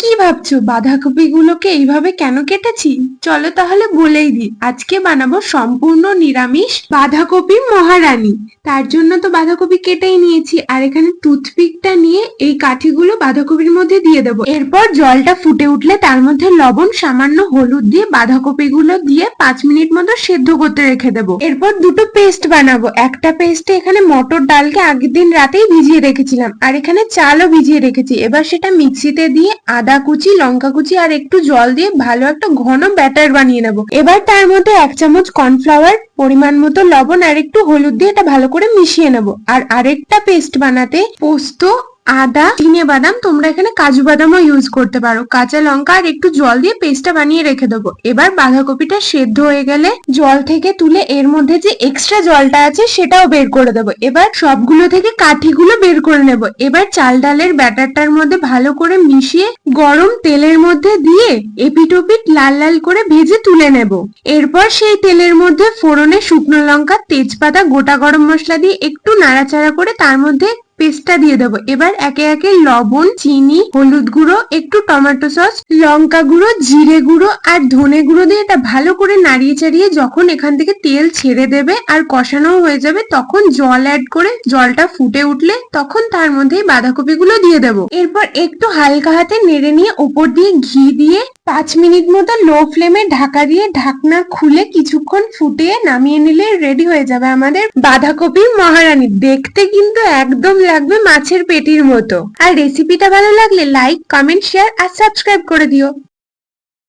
কি ভাবছ? বাঁধাকপি গুলোকে এইভাবে কেন কেটেছি? চলো তাহলে বলেই দিই। আজকে বানাবো সম্পূর্ণ নিরামিষ বাঁধাকপি মহারানী। তার জন্য তো বাঁধাকপি কেটেই নিয়েছি। আর এখানে টুথপিকটা নিয়ে এই কাঠিগুলো বাঁধাকপির মধ্যে দিয়ে দেবো। এরপর জলটা ফুটে উঠলে তার মধ্যে লবণ, সামান্য হলুদ দিয়ে বাঁধাকপি গুলো দিয়ে পাঁচ মিনিট মতো সেদ্ধ করতে রেখে দেবো। এরপর দুটো পেস্ট বানাবো। একটা পেস্টে এখানে মটর ডালকে আগের দিন রাতেই ভিজিয়ে রেখেছিলাম। আর এখানে চালও ভিজিয়ে রেখেছি। এবার সেটা মিক্সিতে দিয়ে আদা কুচি, লঙ্কা কুচি আর একটু জল দিয়ে ভালো একটা ঘন ব্যাটার বানিয়ে নেব। এবার তার মধ্যে এক চামচ কর্নফ্লাওয়ার, পরিমাণ মতো লবণ আর একটু হলুদ দিয়ে এটা ভালো করে মিশিয়ে নেব। আর আরেকটা পেস্ট বানাতে পোস্ত আদা চিনে বাদাম, তোমরা এখানে কাজু বাদামও ইউজ করতে পারো। কাঁচা লঙ্কা আর একটু জল দিয়ে পেস্টটা বানিয়ে রেখে দেবো। এবার বাঁধাকপিটা সেদ্ধ হয়ে গেলে জল থেকে তুলে এর মধ্যে যে এক্সট্রা জলটা আছে সেটাও বের করে দেবো। এবার সবগুলো থেকে কাঠিগুলো বের করে নেব। এবার চাল ডালের ব্যাটারটার মধ্যে ভালো করে মিশিয়ে গরম তেলের মধ্যে দিয়ে এপিটোপিট লাল লাল করে ভেজে তুলে নেব। এরপর সেই তেলের মধ্যে ফোড়নে শুকনো লঙ্কা, তেজপাতা, গোটা গরম মশলা দিয়ে একটু নাড়াচাড়া করে তার মধ্যে পেস্টটা দিয়ে দেবো। এবার একে একে লবণ, চিনি, হলুদ গুঁড়ো, একটু টমেটো সস, লঙ্কা গুঁড়ো, জিরে গুঁড়ো আর ধনে গুঁড়ো দিয়ে এটা ভালো করে নাড়িয়ে চাড়িয়ে যখন এখান থেকে তেল ছেড়ে দেবে আর কষানো হয়ে যাবে, তখন জল অ্যাড করে জলটা ফুটে উঠলে তখন তার মধ্যে বাঁধাকপি গুলো দিয়ে দেবো। এরপর একটু হালকা হাতে নেড়ে নিয়ে ওপর দিয়ে ঘি দিয়ে পাঁচ মিনিট মতো লো ফ্লেমে ঢাকা দিয়ে ঢাকনা খুলে কিছুক্ষণ ফুটিয়ে নামিয়ে নিলে রেডি হয়ে যাবে আমাদের বাঁধাকপির মহারানী। দেখতে কিন্তু একদম লাগবে মাছের পেটির মতো। আর রেসিপিটা ভালো লাগলে লাইক কমেন্ট শেয়ার আর সাবস্ক্রাইব করে দিও।